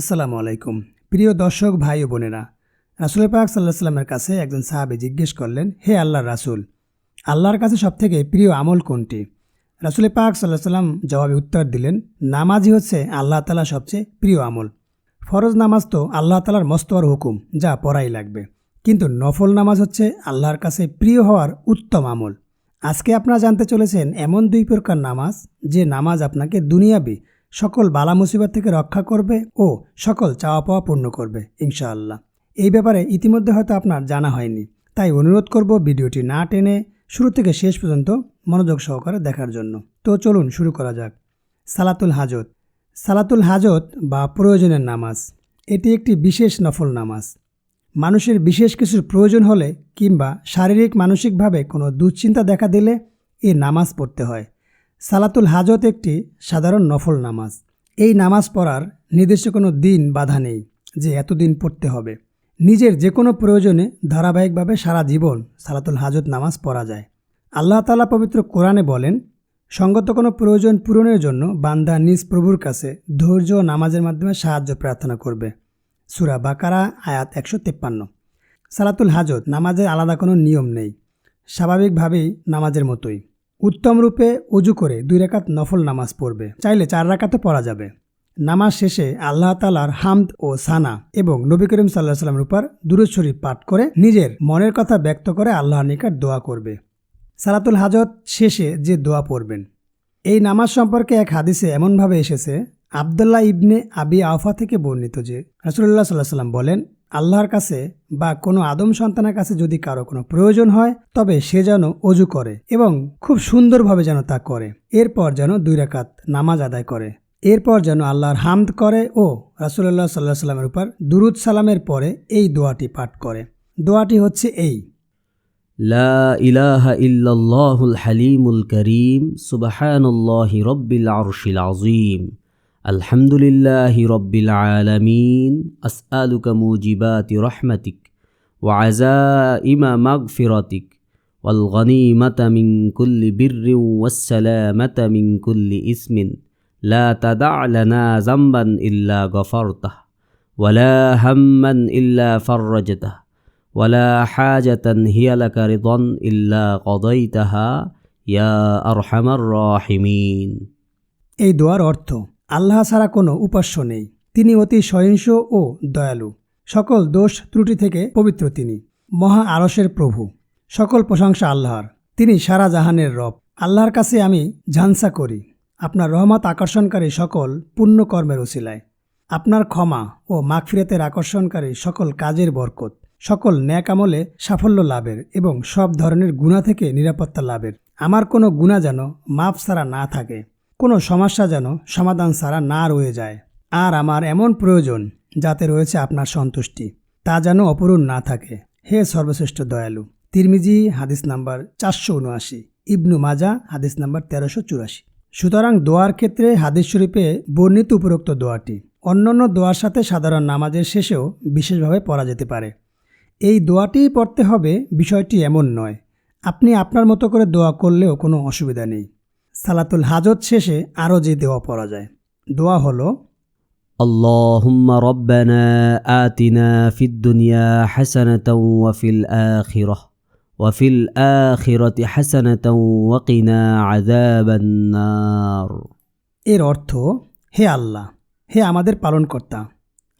আসসালামু আলাইকুম। প্রিয় দর্শক, ভাই ও বোনেরা, রাসুল পাক সাল্লাহ সাল্লামের কাছে একজন সাহাবি জিজ্ঞেস করলেন, হে আল্লাহর রাসুল, আল্লাহর কাছে সবথেকে প্রিয় আমল কোনটি? রাসুল পাক সাল্লাহ সাল্লাম জবাবে উত্তর দিলেন, নামাজই হচ্ছে আল্লাহ তালা সবচেয়ে প্রিয় আমল। ফরজ নামাজ তো আল্লাহ তালার মস্তর হুকুম, যা পড়াই লাগবে। কিন্তু নফল নামাজ হচ্ছে আল্লাহর কাছে প্রিয় হওয়ার উত্তম আমল। আজকে আপনারা জানতে চলেছেন এমন দুই প্রকার নামাজ, যে নামাজ আপনাকে দুনিয়াবি সকল বালা মুসিবত থেকে রক্ষা করবে ও সকল চাওয়া পাওয়া পূর্ণ করবে, ইনশাআল্লাহ। এই ব্যাপারে ইতিমধ্যে হয়তো আপনার জানা হয়নি। তাই অনুরোধ করব ভিডিওটি না টেনে শুরু থেকে শেষ পর্যন্ত মনোযোগ সহকারে দেখার জন্য। তো চলুন শুরু করা যাক। সালাতুল হাজত। সালাতুল হাজত বা প্রয়োজনের নামাজ। এটি একটি বিশেষ নফল নামাজ। মানুষের বিশেষ কিছুর প্রয়োজন হলে কিংবা শারীরিক, মানসিকভাবে কোনো দুশ্চিন্তা দেখা দিলে এ নামাজ পড়তে হয়। সালাতুল হাজত একটি সাধারণ নফল নামাজ। এই নামাজ পড়ার নির্দিষ্ট কোনো দিন বাধা নেই যে এতদিন পড়তে হবে। নিজের যে কোনো প্রয়োজনে ধারাবাহিকভাবে সারা জীবন সালাতুল হাজত নামাজ পড়া যায়। আল্লাহ তালা পবিত্র কোরআনে বলেন, সঙ্গত কোনো প্রয়োজন পূরণের জন্য বান্দা নিজ প্রভুর কাছে ধৈর্য ও নামাজের মাধ্যমে সাহায্য প্রার্থনা করবে। সুরা বাকারা, আয়াত একশো তেপ্পান্ন। সালাতুল হাজত নামাজের আলাদা কোনো নিয়ম নেই। স্বাভাবিকভাবেই নামাজের মতোই। উত্তম রূপে উজু করে দুই রাকাত নফল নামাজ পড়বে। চাইলে চার রাকাতও পড়া যাবে। নামাজ শেষে আল্লাহ তালার হামদ ও সানা এবং নবী করিম সাল্লাহ সাল্লামের উপর দুরুদ শরীফ পাঠ করে নিজের মনের কথা ব্যক্ত করে আল্লাহর নিকট দোয়া করবে। সালাতুল হাজত শেষে যে দোয়া পড়বেন। এই নামাজ সম্পর্কে এক হাদিসে এমনভাবে এসেছে, আবদুল্লাহ ইবনে আবি আফা থেকে বর্ণিত যে রাসুল্লাহ সাল্লাহ সাল্লাম বলেন আল্লাহর কাছে বা কোনো আদম সন্তানের কাছে যদি কারও কোনো প্রয়োজন হয়, তবে সে যেন অজু করে এবং খুব সুন্দরভাবে যেন তা করে। এরপর যেন দুই রাকাত নামাজ আদায় করে। এরপর যেন আল্লাহর হামদ করে ও রাসুল্লাহ সাল্লাহ সাল্লামের উপর দুরুদ সালামের পরে এই দোয়াটি পাঠ করে। দোয়াটি হচ্ছে এই। লা ইলাহা হালিমুল করিম, সুবহানাল্লাহি আজিম الحمد لله رب العالمين أسألك موجبات رحمتك وعزائم مغفرتك والغنيمة من كل بر والسلامة من كل إثم لا تدع لنا ذنبا إلا غفرته ولا هما إلا فرجته ولا حاجة هي لك رضا إلا قضيتها يا أرحم الراحمين এই দোয়ার অর্থ আল্লাহ ছাড়া কোনো উপাস্য নেই। তিনি অতি সহিংস ও দয়ালু। সকল দোষ ত্রুটি থেকে পবিত্র তিনি। মহা আরসের প্রভু। সকল প্রশংসা আল্লাহর। তিনি সারা জাহানের রব। আল্লাহর কাছে আমি ঝানসা করি। আপনার রহমত আকর্ষণকারী সকল পুণ্যকর্মের ওসিলায় আপনার ক্ষমা ও মাগফিরাতের আকর্ষণকারী সকল কাজের বরকত। সকল ন্যাক আমলে সাফল্য লাভের এবং সব ধরনের গুণা থেকে নিরাপত্তা লাভের। আমার কোনো গুণা যেন মাপ ছাড়া না থাকে। কোনো সমস্যা যেন সমাধান ছাড়া না রয়ে যায়। আর আমার এমন প্রয়োজন যাতে রয়েছে আপনার সন্তুষ্টি, তা যেন অপূরণ না থাকে। হে সর্বশ্রেষ্ঠ দয়ালু, তিরমিজি, হাদিস নাম্বার চারশো উনআশি, ইবনু মাজা, হাদিস নাম্বার তেরোশো চুরাশি। সুতরাং দোয়ার ক্ষেত্রে হাদিস শরীফে বর্ণিত উপরোক্ত দোয়াটি অন্যান্য দোয়ার সাথে সাধারণ নামাজের শেষেও বিশেষভাবে পড়া যেতে পারে। এই দোয়াটিই পড়তে হবে বিষয়টি এমন নয়, আপনি আপনার মতো করে দোয়া করলেও কোনো অসুবিধা নেই। সালাতুল হাজত শেষে আরও যে দোয়া পড়া যায় দোয়া হলো اللهم ربنا آتنا في الدنيا حسنة وفي الآخرة وفي الآخرة حسنة وقنا عذاب النار এর অর্থ হে আল্লাহ হে আমাদের পালনকর্তা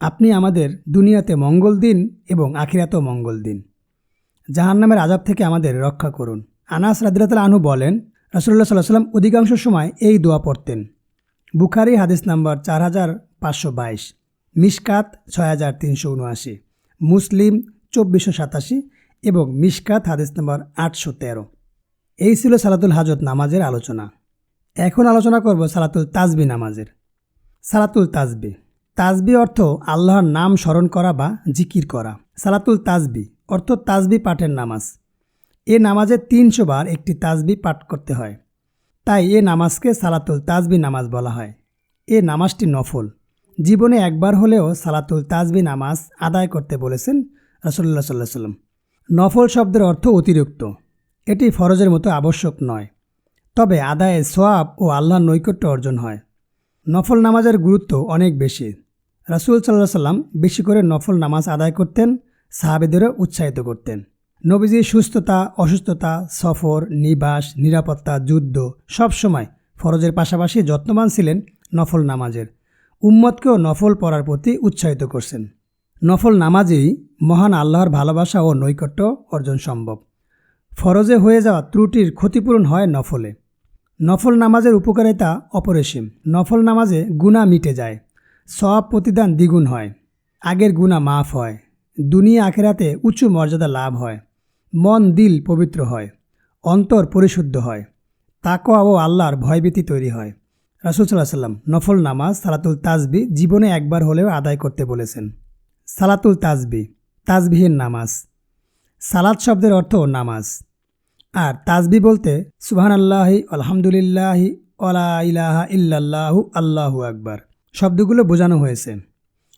আপনি আমাদের দুনিয়াতে মঙ্গল দিন এবং আখিরাতেও মঙ্গল দিন জাহান্নামের আজাব থেকে আমাদের রক্ষা করুন আনাস রাদিরাতাল আনহু বলেন রাসুল্লাহ সাল্লাহ সাল্লাম অধিকাংশ সময় এই দোয়া পড়তেন। বুখারি হাদিস নাম্বার চার হাজার পাঁচশো বাইশ মিসকাত ছয় হাজার তিনশো উনআশি, মুসলিম চব্বিশশো সাতাশি এবং মিসকাত হাদিস নাম্বার আটশো তেরো। এই ছিল সালাতুল হাজত নামাজের আলোচনা। এখন আলোচনা করব সালাতুল তাজবি নামাজের। সালাতুল তাজবি তাজবি অর্থ আল্লাহর নাম স্মরণ করা বা জিকির করা। সালাতুল তাজবি অর্থ তাজবি পাঠের নামাজ। এ নামাজে তিনশো বার একটি তাজবি পাঠ করতে হয়। তাই এ নামাজকে সালাতুল তাজবি নামাজ বলা হয়। এ নামাজটি নফল। জীবনে একবার হলেও সালাতুল তাজবি নামাজ আদায় করতে বলেছেন রসল্লা সাল্লাহ সাল্লাম নফল শব্দের অর্থ অতিরিক্ত। এটি ফরজের মতো আবশ্যক নয়। তবে আদায়ে সোয়াব ও আল্লাহর নৈকট্য অর্জন হয়। নফল নামাজের গুরুত্ব অনেক বেশি। রাসুল সাল্লাহ সাল্লাম বেশি করে নফল নামাজ আদায় করতেন, সাহাবেদেরও উৎসাহিত করতেন। নবীজির সুস্থতা, অসুস্থতা, সফর, নিবাস, নিরাপত্তা, যুদ্ধ সব সময় ফরজের পাশাপাশি যত্নবান ছিলেন নফল নামাজের। উম্মতকেও নফল পড়ার প্রতি উৎসাহিত করছেন। নফল নামাজেই মহান আল্লাহর ভালোবাসা ও নৈকট্য অর্জন সম্ভব। ফরজে হয়ে যাওয়া ত্রুটির ক্ষতিপূরণ হয় নফলে। নফল নামাজের উপকারিতা অপরিসীম। নফল নামাজে গুণা মিটে যায়। সব প্রতিদান দ্বিগুণ হয়। আগের গুণা মাফ হয়। দুনিয়া আখেরাতে উঁচু মর্যাদা লাভ হয়। মন দিল পবিত্র হয়, অন্তর পরিশুদ্ধ হয় তাকোয়া ও আল্লাহর ভয়ভীতি তৈরি হয়। রাসুল সাল্লাহ সাল্লাম নফল নামাজ, সালাতুল তাজবি জীবনে একবার হলেও আদায় করতে বলেছেন। সালাতুল তাজবি তাজবিহের নামাজ। সালাত শব্দের অর্থ নামাজ। আর তাজবি বলতে সুহান আল্লাহি আলহামদুলিল্লাহি ইলাহা ইল্লাল্লাহু, আল্লাহু আকবার শব্দগুলো বোঝানো হয়েছে।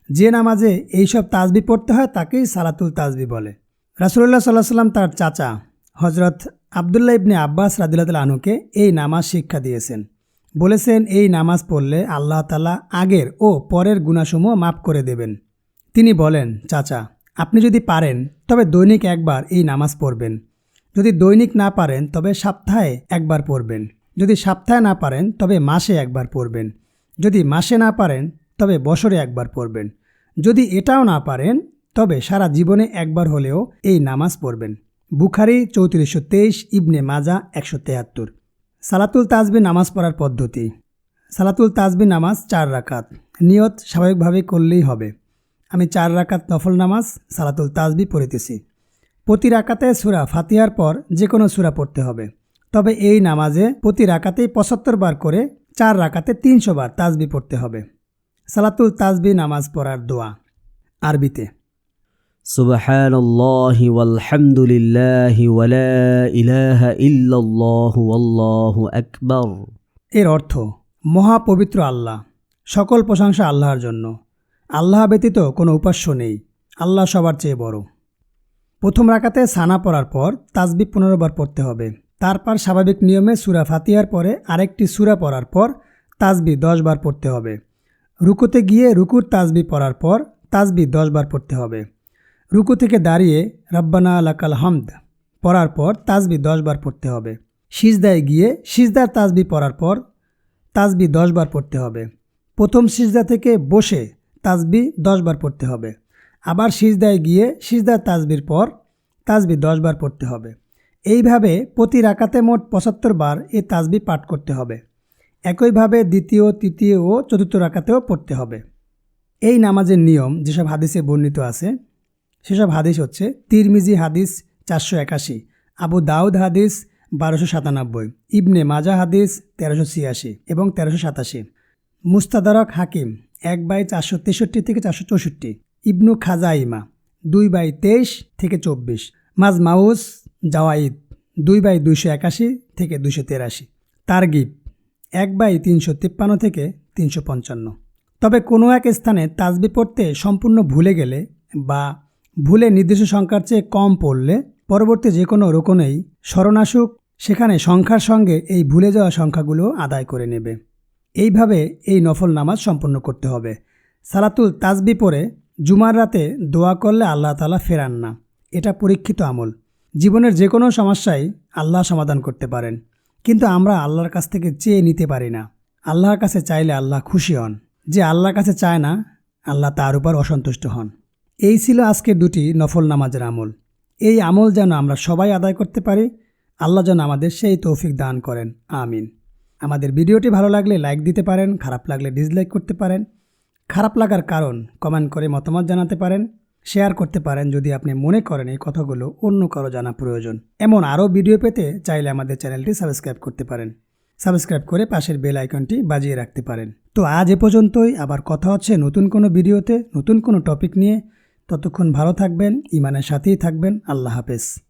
যে নামাজে এইসব তাজবি পড়তে হয়, তাকেই সালাতুল তাজবি বলে। রাসুল্লাহ সাল্লাহ সাল্লাম তার চাচা হজরত আবদুল্লাহ ইবনে আব্বাস রাদিল্লাহ আনুকে এই নামাজ শিক্ষা দিয়েছেন। বলেছেন, এই নামাজ পড়লে আল্লাহ তালা আগের ও পরের গুণাসমূহ মাফ করে দেবেন। তিনি বলেন, চাচা, আপনি যদি পারেন, তবে দৈনিক একবার এই নামাজ পড়বেন। যদি দৈনিক না পারেন, তবে সপ্তাহে একবার পড়বেন। যদি সপ্তাহে না পারেন, তবে মাসে একবার পড়বেন। যদি মাসে না পারেন, তবে বছরে একবার পড়বেন। যদি এটাও না পারেন তবে সারা জীবনে একবার হলেও এই নামাজ পড়বেন। বুখারি চৌত্রিশশো তেইশ, ইবনে মাজা একশো তেহাত্তর। সালাতুল তাজবি নামাজ পড়ার পদ্ধতি। সালাতুল তাজবি নামাজ চার রাকাত। নিয়ত স্বাভাবিকভাবে করলেই হবে। আমি চার রাকাত নফল নামাজ, সালাতুল তাজবি পড়িতেছি। প্রতি রাকাতে সুরা ফাতিহার পর যে কোনো সুরা পড়তে হবে। তবে এই নামাজে প্রতি রাকাতেই পঁচাত্তর বার করে চার রাকাতে তিনশো বার তাজবি পড়তে হবে। সালাতুল তাজবি নামাজ পড়ার দোয়া। আরবিতে سبحان الله والحمد لله ولا إله إلا الله والله أكبر এর অর্থ মহাপবিত্র আল্লাহ সকল প্রশংসা আল্লাহর জন্য আল্লাহ ব্যতীত কোনো উপাস্য নেই আল্লাহ সবার চেয়ে বড় প্রথম রাকাতে সানা পড়ার পর তাজবি পনেরো বার পড়তে হবে তারপর স্বাভাবিক নিয়মে সুরা ফাতিহার পরে আরেকটি সুরা পড়ার পর তাজবি দশ বার পড়তে হবে রুকুতে গিয়ে রুকুর তাজবি পড়ার পর তাজবি দশ বার পড়তে হবে রুকু থেকে দাঁড়িয়ে রব্বানা লাকাল হামদ পড়ার পর তাজবি দশ বার পড়তে হবে। সিজদায় গিয়ে সিজদার তাজবি পড়ার পর তাজবি দশ বার পড়তে হবে। প্রথম সিজদা থেকে বসে তাজবি দশ বার পড়তে হবে। আবার সিজদায় গিয়ে সিজদার তাজবির পর তাজবি দশ বার পড়তে হবে। এইভাবে প্রতি রাকাতে মোট পঁচাত্তর বার এই তাজবি পাঠ করতে হবে। একইভাবে দ্বিতীয়, তৃতীয় ও চতুর্থ রাকাতেও পড়তে হবে। এই নামাজের নিয়ম যেসব হাদিসে বর্ণিত আছে সেসব হাদিস হচ্ছে তিরমিজি হাদিস চারশো একাশি, আবু দাউদ হাদিস বারোশো সাতানব্বই, ইবনে মাজা হাদিস তেরোশো ছিয়াশি এবং তেরোশো সাতাশি। মুস্তাদারক হাকিম এক বাই চারশো তেষট্টি থেকে চারশো চৌষট্টি, ইবনু খাজাইমা দুই বাই তেইশ থেকে চব্বিশ মাজমাউস জাওয়াইদ দুই বাই দুইশো একাশি থেকে দুশো তেরাশি। তারগিব এক বাই তিনশো তিপ্পান্ন থেকে তিনশো পঞ্চান্ন। তবে কোনো এক স্থানে তাজবি পড়তে সম্পূর্ণ ভুলে গেলে বা ভুলে নির্দিষ্ট সংখ্যার চেয়ে কম পড়লে পরবর্তী যে কোনো রোকনেই স্মরণাসুক সেখানে সংখ্যার সঙ্গে এই ভুলে যাওয়া সংখ্যাগুলো আদায় করে নেবে। এইভাবে এই নফল নামাজ সম্পন্ন করতে হবে। সালাতুল তাজবি পরে জুমার রাতে দোয়া করলে আল্লাহ তালা ফেরান না। এটা পরীক্ষিত আমল। জীবনের যে কোনো সমস্যাই আল্লাহ সমাধান করতে পারেন। কিন্তু আমরা আল্লাহর কাছ থেকে চেয়ে নিতে পারি না। আল্লাহর কাছে চাইলে আল্লাহ খুশি হন। যে আল্লাহর কাছে চায় না, আল্লাহ তার উপর অসন্তুষ্ট হন। এই ছিল আজকের দুটি নফল নামাজের আমল। এই আমল যেন আমরা সবাই আদায় করতে পারি, আল্লাহ যেন আমাদের সেই তৌফিক দান করেন। আমিন। আমাদের ভিডিওটি ভালো লাগলে লাইক দিতে পারেন, খারাপ লাগলে ডিসলাইক করতে পারেন। খারাপ লাগার কারণ কমেন্ট করে মতামত জানাতে পারেন। শেয়ার করতে পারেন যদি আপনি মনে করেন এই কথাগুলো অন্য কারও জানা প্রয়োজন। এমন আরও ভিডিও পেতে চাইলে আমাদের চ্যানেলটি সাবস্ক্রাইব করতে পারেন। সাবস্ক্রাইব করে পাশের বেল আইকনটি বাজিয়ে রাখতে পারেন। তো আজ এ পর্যন্তই। আবার কথা হচ্ছে নতুন কোনো ভিডিওতে, নতুন কোনো টপিক নিয়ে। ততক্ষণ ভালো থাকবেন ইমানের সাথেই থাকবেন। আল্লাহ হাফেজ।